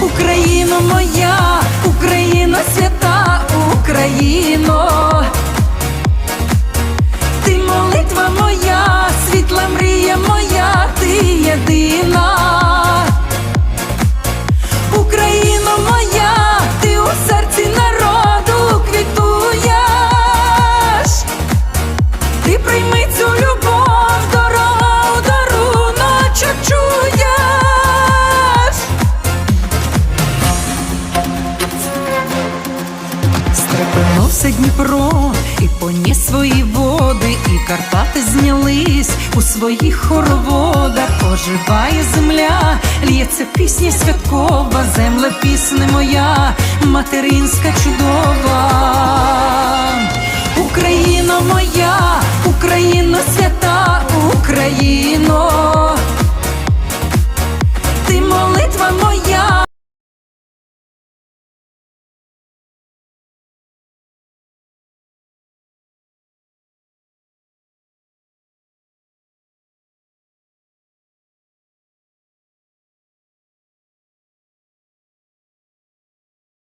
Україно моя, Україна свята, Україно. Ти молитва моя, світла мрія моя, ти єдина. Україно моя, ти у серці народу квітуєш. Ти прийми цю любов, Стрепенувся Дніпро і поніс свої води, і Карпати знялись у своїх хороводах. Оживає земля, лється пісня святкова, земля пісня моя, материнська чудова. Україно моя, Україно свята, Україно, ти молитва моя.